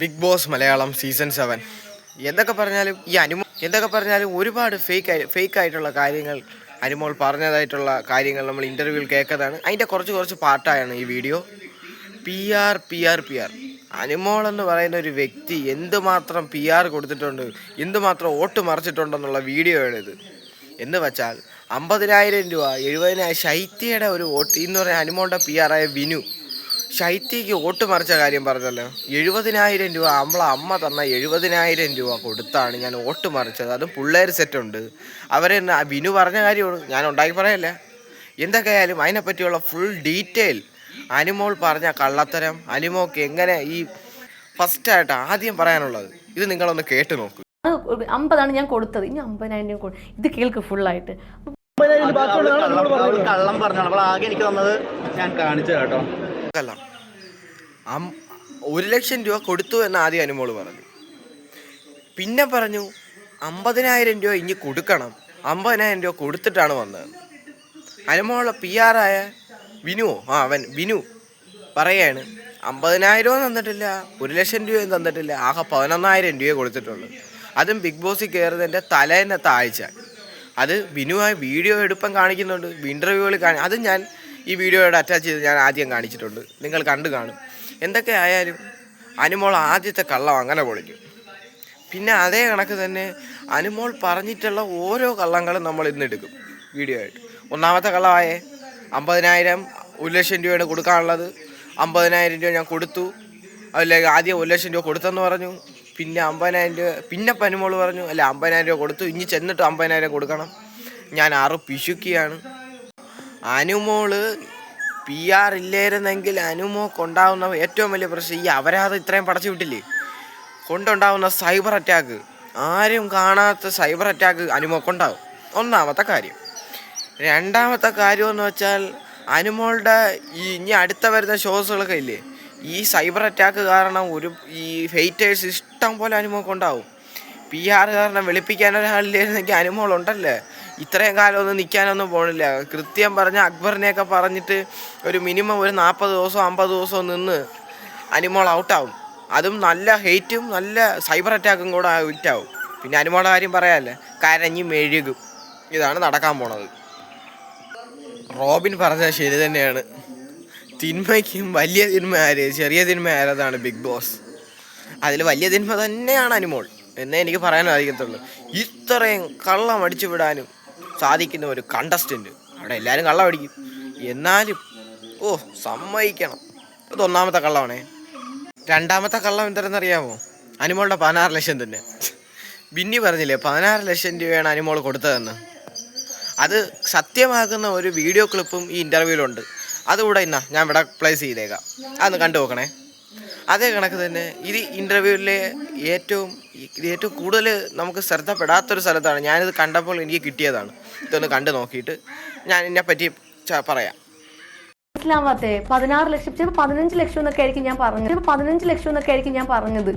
Bigg Boss Malayalam season seven എന്തൊക്കെ പറഞ്ഞാലും ഈ അനുമോ എന്തൊക്കെ പറഞ്ഞാലും ഒരുപാട് ഫേക്ക് ഫേക്ക് ആയിട്ടുള്ള കാര്യങ്ങൾ അനുമോൾ പറഞ്ഞതായിട്ടുള്ള കാര്യങ്ങൾ നമ്മൾ ഇന്റർവ്യൂവിൽ കേൾക്കതാണ്. അതിന്റെ കുറച്ച് കുറച്ച് പാർട്ടായാണ് ഈ video P R P R P R Anumol എന്ന് പറയുന്ന ഒരു വ്യക്തി എന്തുമാത്രം പി ആർ കൊടുത്തിട്ടുണ്ട് എന്തുമാത്രം വോട്ട് മറിച്ചിട്ടുണ്ടെന്നുള്ള വീഡിയോ ആണിത്. എന്ന് വെച്ചാൽ അമ്പതിനായിരം രൂപ എഴുപതിനായിരം ശൈത്യയുടെ ഒരു വോട്ട് എന്ന് പറയുന്ന അനുമോളുടെ പി ആറായ വിനു ശൈത്യക്ക് വോട്ട് മറിച്ച കാര്യം പറഞ്ഞല്ലോ. എഴുപതിനായിരം രൂപ നമ്മളെ അമ്മ തന്ന എഴുപതിനായിരം രൂപ കൊടുത്താണ് ഞാൻ വോട്ട് മറിച്ചത്. അതും പിള്ളേർ സെറ്റുണ്ട്. അവരെ വിനു പറഞ്ഞ കാര്യമാണ്. ഞാൻ ഉണ്ടാക്കി പറയല്ല. എന്തൊക്കെയായാലും അതിനെപ്പറ്റിയുള്ള ഫുൾ ഡീറ്റെയിൽ അനുമോൾ പറഞ്ഞ കള്ളത്തരം. അനുമോക്ക് എങ്ങനെ ഈ ഫസ്റ്റായിട്ട് ആദ്യം പറയാനുള്ളത്? ഇത് നിങ്ങളൊന്ന് കേട്ട് നോക്കൂ. അമ്പതാണ് ഞാൻ കൊടുത്തത്. ഇനി അമ്പതിനായിരം രൂപ കൊടു- ഇത് കേൾക്ക് ഫുള്ളായിട്ട് കള്ളം- പറഞ്ഞാണ്. അവൾ ആകെ എനിക്ക് തന്നത് ഞാൻ കാണിച്ചു കേട്ടോ. അല്ല ഒരു ലക്ഷം രൂപ കൊടുത്തു എന്ന് ആദ്യം അനുമോൾ പറഞ്ഞു. പിന്നെ പറഞ്ഞു അമ്പതിനായിരം രൂപ ഇനി കൊടുക്കണം. അമ്പതിനായിരം രൂപ കൊടുത്തിട്ടാണ് വന്നത്. അനുമോളെ പി ആയ വിനുവോ ആ അവൻ വിനു പറയാണ് അമ്പതിനായിരവും തന്നിട്ടില്ല ഒരു ലക്ഷം രൂപയും തന്നിട്ടില്ല ആകെ പതിനൊന്നായിരം രൂപയെ കൊടുത്തിട്ടുള്ളൂ. അതും ബിഗ് ബോസിൽ കയറുന്നതിന്റെ തലേന്നത്തെ ആഴ്ച. അത് വിനുവായി വീഡിയോ എടുപ്പം കാണിക്കുന്നുണ്ട് ഇന്റർവ്യൂകൾ കാണി അത് ഞാൻ ഈ വീഡിയോയോട് അറ്റാച്ച് ചെയ്ത് ഞാൻ ആദ്യം കാണിച്ചിട്ടുണ്ട്. നിങ്ങൾ കണ്ടു കാണും. എന്തൊക്കെ ആയാലും അനുമോൾ ആദ്യത്തെ കള്ളം അങ്ങനെ പൊളിക്കും. പിന്നെ അതേ കണക്ക് തന്നെ അനുമോൾ പറഞ്ഞിട്ടുള്ള ഓരോ കള്ളങ്ങളും നമ്മൾ ഇന്ന് എടുക്കും വീഡിയോ ആയിട്ട് ഒന്നാമത്തെ കള്ളമായേ അമ്പതിനായിരം ഒരു ലക്ഷം രൂപയാണ് കൊടുക്കാനുള്ളത്. അമ്പതിനായിരം രൂപ ഞാൻ കൊടുത്തു. അല്ലെങ്കിൽ ആദ്യം ഒരു ലക്ഷം രൂപ കൊടുത്തെന്ന് പറഞ്ഞു. പിന്നെ അമ്പതിനായിരം രൂപ പിന്നെ പനുമോൾ പറഞ്ഞു അല്ല അമ്പതിനായിരം രൂപ കൊടുത്തു. ഇനി ചെന്നിട്ട് അമ്പതിനായിരം കൊടുക്കണം. ഞാൻ ആറ് പിശുക്കിയാണ്. അനുമോൾ പി ആർ ഇല്ലായിരുന്നെങ്കിൽ അനുമോക്ക് ഉണ്ടാവുന്ന ഏറ്റവും വലിയ പ്രശ്നം ഈ അപരാധം ഇത്രയും പടച്ചു വിട്ടില്ലേ? കൊണ്ടുണ്ടാവുന്ന സൈബർ അറ്റാക്ക്. ആരും കാണാത്ത സൈബർ അറ്റാക്ക് അനുമോക്കുണ്ടാവും ഒന്നാമത്തെ കാര്യം. രണ്ടാമത്തെ കാര്യമെന്ന് വെച്ചാൽ അനുമോളുടെ ഈ ഇനി അടുത്ത വരുന്ന ഷോസുകളൊക്കെ ഇല്ലേ? ഈ സൈബർ അറ്റാക്ക് കാരണം ഒരു ഈ ഫെയ്റ്റേഴ്സ് ഇഷ്ടം പോലെ അനുമോക്കുണ്ടാവും പി ആർ കാരണം വെളുപ്പിക്കാൻ ഒരാളില്ലായിരുന്നെങ്കിൽ അനുമോൾ ഉണ്ടല്ലേ ഇത്രയും കാലം ഒന്നും നിൽക്കാനൊന്നും പോണില്ല. കൃത്യം പറഞ്ഞ അക്ബറിനെയൊക്കെ പറഞ്ഞിട്ട് ഒരു മിനിമം ഒരു നാൽപ്പത് ദിവസം അമ്പത് ദിവസം നിന്ന് അനിമോൾ ഔട്ടാവും അതും നല്ല ഹെയ്റ്റും നല്ല സൈബർ അറ്റാക്കും കൂടെ ഹിറ്റാവും പിന്നെ അനിമോളുടെ കാര്യം പറയാമല്ലേ കരഞ്ഞ് മെഴുകും. ഇതാണ് നടക്കാൻ പോണത്. റോബിൻ പറഞ്ഞാൽ ശരി തന്നെയാണ്. തിന്മയ്ക്കും വലിയ തിന്മ ആര്? ചെറിയ തിന്മ ആരതാണ് ബിഗ് ബോസ് അതിൽ വലിയ തിന്മ തന്നെയാണ് അനിമോൾ. എന്നേ എനിക്ക് പറയാൻ സാധിക്കത്തുള്ളൂ ഇത്രയും കള്ളം അടിച്ചു വിടാനും സാധിക്കുന്ന ഒരു കണ്ടസ്റ്റന്റ് അവിടെ എല്ലാവരും കള്ളം അടിക്കും എന്നാലും ഓ സമ്മതിക്കണം. അത് ഒന്നാമത്തെ കള്ളമാണേ. രണ്ടാമത്തെ കള്ളം എന്തെന്നറിയാമോ അനുമോളുടെ പതിനാറ് ലക്ഷം തന്നെ. ബിന്നി പറഞ്ഞില്ലേ പതിനാറ് ലക്ഷം രൂപയാണ് അനുമോൾ കൊടുത്തതെന്ന്. അത് സത്യമാകുന്ന ഒരു വീഡിയോ ക്ലിപ്പും ഈ ഇന്റർവ്യൂവിലുണ്ട് അതുകൂടെ ഇന്നാ ഞാൻ ഇവിടെ പ്ലേസ് ചെയ്തേക്കാം. അതൊന്ന് കണ്ടു നോക്കണേ അതേ കണക്ക് തന്നെ ഇത് ഇന്റർവ്യൂവിലെ ഏറ്റവും ഇത് ഏറ്റവും കൂടുതൽ നമുക്ക് ശ്രദ്ധപ്പെടാത്തൊരു സ്ഥലത്താണ്. ഞാനിത് കണ്ടപ്പോൾ എനിക്ക് കിട്ടിയതാണ്. ഇതൊന്ന് കണ്ടു നോക്കിയിട്ട് ഞാൻ ഇതിനെ പറ്റി പറയാം. മനസ്സിലാവാത്തേ പതിനാറ് ലക്ഷം ചിലപ്പോൾ പതിനഞ്ച് ലക്ഷം എന്നൊക്കെ ആയിരിക്കും ഞാൻ പറഞ്ഞത്. ചിലപ്പോൾ പതിനഞ്ച് ലക്ഷം എന്നൊക്കെ ആയിരിക്കും ഞാൻ പറഞ്ഞത്.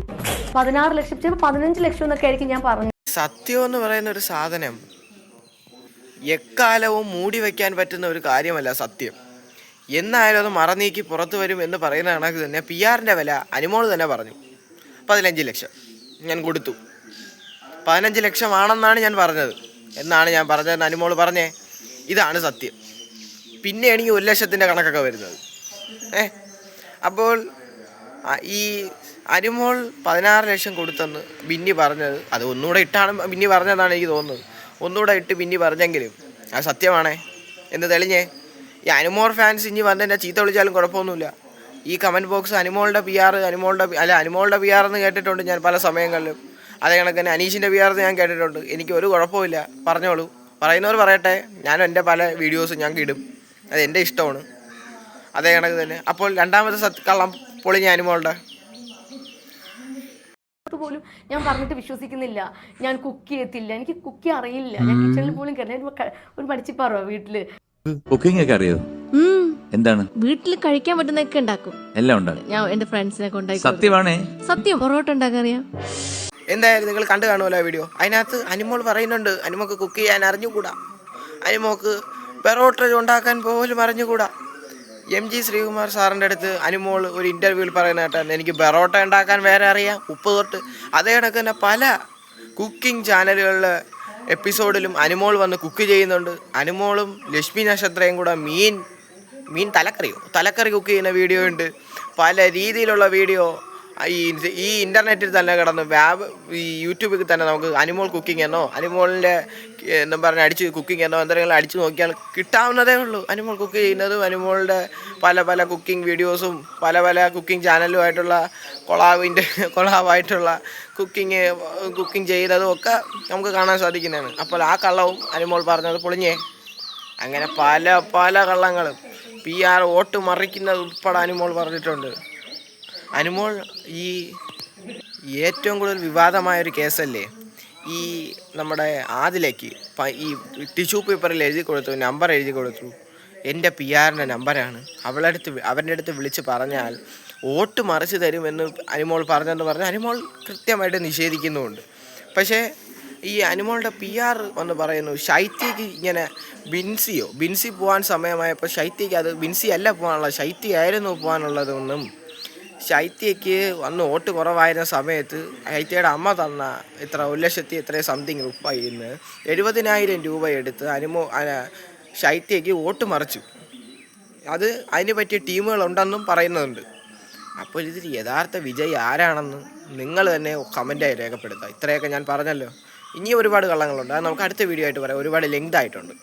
പതിനാറ് ലക്ഷം ചിലപ്പോൾ പതിനഞ്ച് ലക്ഷം എന്നൊക്കെ ആയിരിക്കും ഞാൻ പറഞ്ഞത്. സത്യം എന്ന് പറയുന്ന ഒരു സാധനം എക്കാലവും മൂടി വയ്ക്കാൻ പറ്റുന്ന ഒരു കാര്യമല്ല സത്യം. എന്നായാലും അത് മറന്നീക്കി പുറത്തു വരും എന്ന് പറയുന്ന കണക്ക് തന്നെ പി ആറിന്റെ വില അനുമോൾ തന്നെ പറഞ്ഞു. പതിനഞ്ച് ലക്ഷം. ഞാൻ കൊടുത്തു. പതിനഞ്ച് ലക്ഷമാണെന്നാണ് ഞാൻ പറഞ്ഞത്. എന്നാണ് ഞാൻ പറഞ്ഞത്. അനുമോൾ പറഞ്ഞേ. ഇതാണ് സത്യം. പിന്നെ ഈ ഒരു ലക്ഷത്തിന്റെ കണക്കൊക്കെ വരുന്നത്. ഏ? അപ്പോൾ ഈ അനുമോൾ പതിനാറ് ലക്ഷം കൊടുത്തെന്ന് ബിന്നി പറഞ്ഞത്. അത് ഒന്നുകൂടെ ഇട്ടാണ് ബിന്നി പറഞ്ഞതെന്നാണ് എനിക്ക് തോന്നുന്നത്. ഒന്നുകൂടെ ഇട്ട് ബിന്നി പറഞ്ഞെങ്കിലും അത് സത്യമാണേ. എന്ന് തെളിഞ്ഞേ? ഈ അനുമോൾ ഫാൻസ് ഇനി വന്ന് എന്നെ ചീത്ത വിളിച്ചാലും കുഴപ്പമൊന്നുമില്ല. ഈ കമന്റ് ബോക്സ് അനിമോളുടെ പി ആർ അനുമോളുടെ അല്ല അനിമോളുടെ പി ആർ എന്ന് കേട്ടിട്ടുണ്ട് ഞാൻ പല സമയങ്ങളിലും. അതേ കണക്ക് തന്നെ അനീഷിന്റെ പി ആർ എന്ന് ഞാൻ കേട്ടിട്ടുണ്ട്. എനിക്ക് ഒരു കുഴപ്പമില്ല പറഞ്ഞോളൂ. പറയുന്നവർ പറയട്ടെ. ഞാനും എന്റെ പല വീഡിയോസും ഞാൻ ഇടും. അത് എന്റെ ഇഷ്ടമാണ്. അതേ കണക്ക് തന്നെ. അപ്പോൾ രണ്ടാമത്തെ സത് കള്ളം പൊളിഞ്ഞ അനുമോളുടെ. പോലും ഞാൻ പറഞ്ഞിട്ട് വിശ്വസിക്കുന്നില്ല. ഞാൻ കുക്ക് ചെയ്യത്തില്ല. എനിക്ക് കുക്ക് അറിയില്ല. ഞാൻ കിച്ചണിൽ പോലും കയറി ഒരു പഠിച്ചിപ്പാറോ വീട്ടിൽ? കുക്കിംഗ് ഒക്കെ അറിയോ? ഉം. എന്താണ്? വീട്ടിൽ കഴിക്കാൻ പറ്റുന്നൊക്കെ ഉണ്ടാക്കും. എല്ലാം ഉണ്ടാകും ഞാൻ എന്റെ ഫ്രണ്ട്സിനെ കൊണ്ടായി സത്യമാണേ. സത്യം പൊറോട്ട ഉണ്ടാക്കാൻ അറിയാം എന്തായാലും നിങ്ങൾ കണ്ടു കാണുമല്ലോ ആ വീഡിയോ അതിനകത്ത് അനിമോൾ പറയുന്നുണ്ട് അനിമോക്ക് കുക്ക് ചെയ്യാൻ അറിഞ്ഞുകൂടാ? അനിമോക്ക് പെറോട്ട ഉണ്ടാക്കാൻ പോലും അറിഞ്ഞുകൂടാ? എം ജി ശ്രീകുമാർ സാറിന്റെ അടുത്ത് അനിമോൾ ഒരു ഇന്റർവ്യൂവിൽ പറയുന്ന കേട്ടാണ് എനിക്ക് പെറോട്ട ഉണ്ടാക്കാൻ വേറെ അറിയാം ഉപ്പ് തൊട്ട്. അതേ കണക്ക് തന്നെ പല കുക്കിംഗ് ചാനലുകളിലെ എപ്പിസോഡിലും അനിമോൾ വന്ന് കുക്ക് ചെയ്യുന്നുണ്ട്. അനിമോളും ലക്ഷ്മി നക്ഷത്രയും കൂടെ മീൻ മീൻ തലക്കറിയോ. തലക്കറി കുക്ക് ചെയ്യുന്ന വീഡിയോ ഉണ്ട്. പല രീതിയിലുള്ള വീഡിയോ ഈ ഈ ഇന്റർനെറ്റിൽ തന്നെ കിടന്ന് വാബ് ഈ യൂട്യൂബിൽ തന്നെ നമുക്ക് അനിമോൾ കുക്കിംഗ് എന്നോ അനിമോളിന്റെ എന്താ പറഞ്ഞാൽ അടിച്ച് കുക്കിംഗ് എന്നോ എന്തെങ്കിലും അടിച്ച് നോക്കിയാൽ കിട്ടാവുന്നതേ ഉള്ളൂ. അനിമോൾ കുക്ക് ചെയ്യുന്നതും അനിമോളുടെ പല പല കുക്കിംഗ് വീഡിയോസും പല പല കുക്കിംഗ് ചാനലുമായിട്ടുള്ള കൊളാവിന്റെ കൊളാവായിട്ടുള്ള കുക്കിംഗ് കുക്കിംഗ് ചെയ്യുന്നതും ഒക്കെ നമുക്ക് കാണാൻ സാധിക്കുന്നതാണ്. അപ്പോൾ ആ കള്ളവും അനിമോൾ പറഞ്ഞത് പൊളിഞ്ഞേ. അങ്ങനെ പല പല കള്ളങ്ങളും. പി ആർ വോട്ട് മറിക്കുന്നത് ഉൾപ്പെടെ അനുമോൾ പറഞ്ഞിട്ടുണ്ട്. അനുമോൾ ഈ ഏറ്റവും കൂടുതൽ വിവാദമായ ഒരു കേസല്ലേ? ഈ നമ്മുടെ ആദിലേക്ക് ഈ ടിഷ്യൂ പേപ്പറിൽ എഴുതി കൊടുത്തു നമ്പർ എഴുതി കൊടുത്തു. എന്റെ പി ആറിന്റെ നമ്പറാണ്. അവളുടെ അടുത്ത് അവരുടെ അടുത്ത് വിളിച്ച് പറഞ്ഞാൽ വോട്ട് മറിച്ച് തരുമെന്ന് അനുമോൾ പറഞ്ഞെന്ന് പറഞ്ഞ് അനുമോൾ കൃത്യമായിട്ട് നിഷേധിക്കുന്നുമുണ്ട്. പക്ഷേ ഈ അനുമോളുടെ പി ആർ എന്ന് പറയുന്നു ശൈത്യക്ക് ഇങ്ങനെ ബിൻസിയോ? ബിൻസി പോകാൻ സമയമായപ്പോൾ ശൈത്യക്ക് അത് ബിൻസി അല്ല പോകാനുള്ള ശൈത്യയായിരുന്നു പോകാനുള്ളതെന്നും ശൈത്യക്ക് വന്ന് വോട്ട് കുറവായിരുന്ന സമയത്ത് ശൈത്യയുടെ അമ്മ തന്ന ഇത്ര ഒരു ലക്ഷത്തി എത്ര സംതിങ് രൂപയിന്ന് എഴുപതിനായിരം രൂപ എടുത്ത് അനുമോ ശൈത്യക്ക് വോട്ട് മറിച്ചു. അത് അതിന് പറ്റിയ ടീമുകളുണ്ടെന്നും പറയുന്നുണ്ട്. അപ്പോൾ ഇതിൽ യഥാർത്ഥ വിജയി ആരാണെന്ന് നിങ്ങൾ തന്നെ കമന്റായി രേഖപ്പെടുത്തുക. ഇത്രയൊക്കെ ഞാൻ പറഞ്ഞല്ലോ. ഇനി ഒരുപാട് കള്ളങ്ങളുണ്ട്. അത് നമുക്ക് അടുത്ത വീഡിയോ ആയിട്ട് പറയാം. ഒരുപാട് ലെങ്ത് ആയിട്ടുണ്ട്.